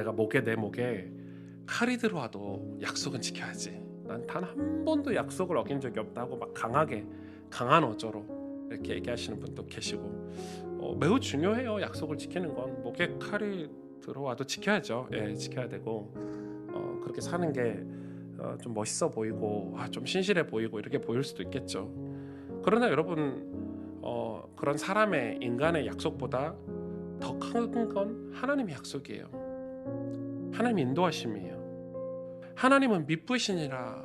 내가 목에 내 목에 칼이 들어와도 약속은 지켜야지. 난 단 한 번도 약속을 어긴 적이 없다고 막 강하게 강한 어조로 이렇게 얘기하시는 분도 계시고 어, 매우 중요해요. 약속을 지키는 건 목에 칼이 들어와도 지켜야죠. 예, 지켜야 되고 어, 그렇게 사는 게 어, 좀 멋있어 보이고 아, 좀 신실해 보이고 이렇게 보일 수도 있겠죠. 그러나 여러분 어, 그런 사람의 인간의 약속보다 더 큰 건 하나님의 약속이에요. 하나님 인도하심이에요. 하나님은 미쁘시니라.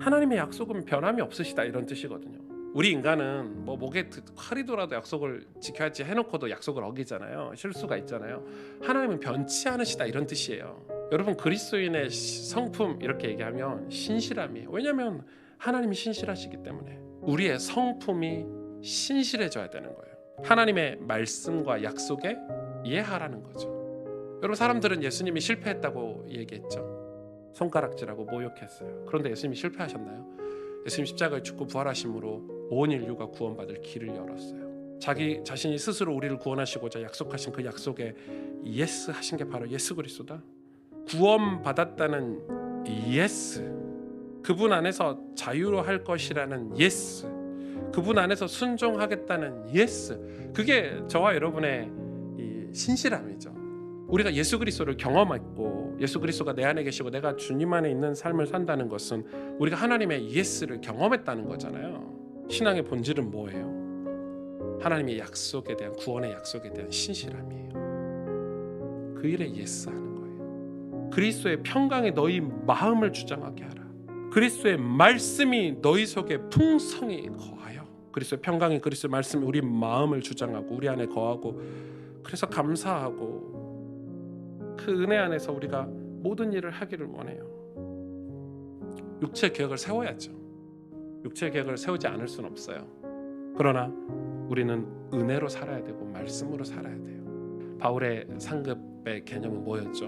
하나님의 약속은 변함이 없으시다 이런 뜻이거든요. 우리 인간은 뭐 목에 드- 칼이 돌아도 약속을 지켜야지 해놓고도 약속을 어기잖아요. 실수가 있잖아요. 하나님은 변치 않으시다 이런 뜻이에요. 여러분 그리스도인의 시- 성품 이렇게 얘기하면 신실함이에요. 왜냐하면 하나님이 신실하시기 때문에 우리의 성품이 신실해져야 되는 거예요. 하나님의 말씀과 약속에 이해하라는 거죠. 여러분 사람들은 예수님이 실패했다고 얘기했죠. 손가락질하고 모욕했어요. 그런데 예수님이 실패하셨나요? 예수님 십자가에 죽고 부활하심으로 온 인류가 구원받을 길을 열었어요. 자기 자신이 스스로 우리를 구원하시고자 약속하신 그 약속에 예스 하신 게 바로 예수 그리스도다. 구원받았다는 예스. 그분 안에서 자유로 할 것이라는 예스. 그분 안에서 순종하겠다는 예스. 그게 저와 여러분의 이 신실함이죠. 우리가 예수 그리스도를 경험했고 예수 그리스도가 내 안에 계시고 내가 주님 안에 있는 삶을 산다는 것은 우리가 하나님의 예스를 경험했다는 거잖아요. 신앙의 본질은 뭐예요? 하나님의 약속에 대한 구원의 약속에 대한 신실함이에요. 그 일에 예스하는 거예요. 그리스도의 평강이 너희 마음을 주장하게 하라. 그리스도의 말씀이 너희 속에 풍성히 거하여 그리스도의 평강이 그리스도의 말씀이 우리 마음을 주장하고 우리 안에 거하고 그래서 감사하고 그 은혜 안에서 우리가 모든 일을 하기를 원해요. 육체 계획을 세워야죠. 육체 계획을 세우지 않을 수는 없어요. 그러나 우리는 은혜로 살아야 되고 말씀으로 살아야 돼요. 바울의 상급의 개념은 뭐였죠?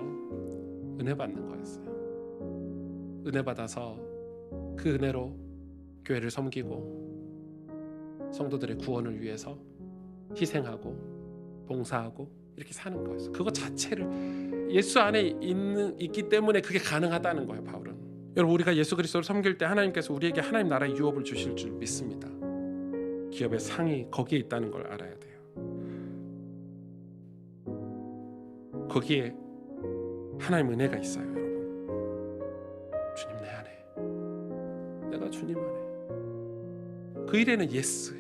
은혜 받는 거였어요. 은혜 받아서 그 은혜로 교회를 섬기고 성도들의 구원을 위해서 희생하고 봉사하고 이렇게 사는 거였어요. 그거 자체를 예수 안에 있는 있기 때문에 그게 가능하다는 거예요, 바울은. 여러분 우리가 예수 그리스도를 섬길 때 하나님께서 우리에게 하나님 나라의 유업을 주실 줄 믿습니다. 기업의 상이 거기에 있다는 걸 알아야 돼요. 거기에 하나님 은혜가 있어요, 여러분. 주님 내 안에, 내가 주님 안에. 그 일에는 예스예요.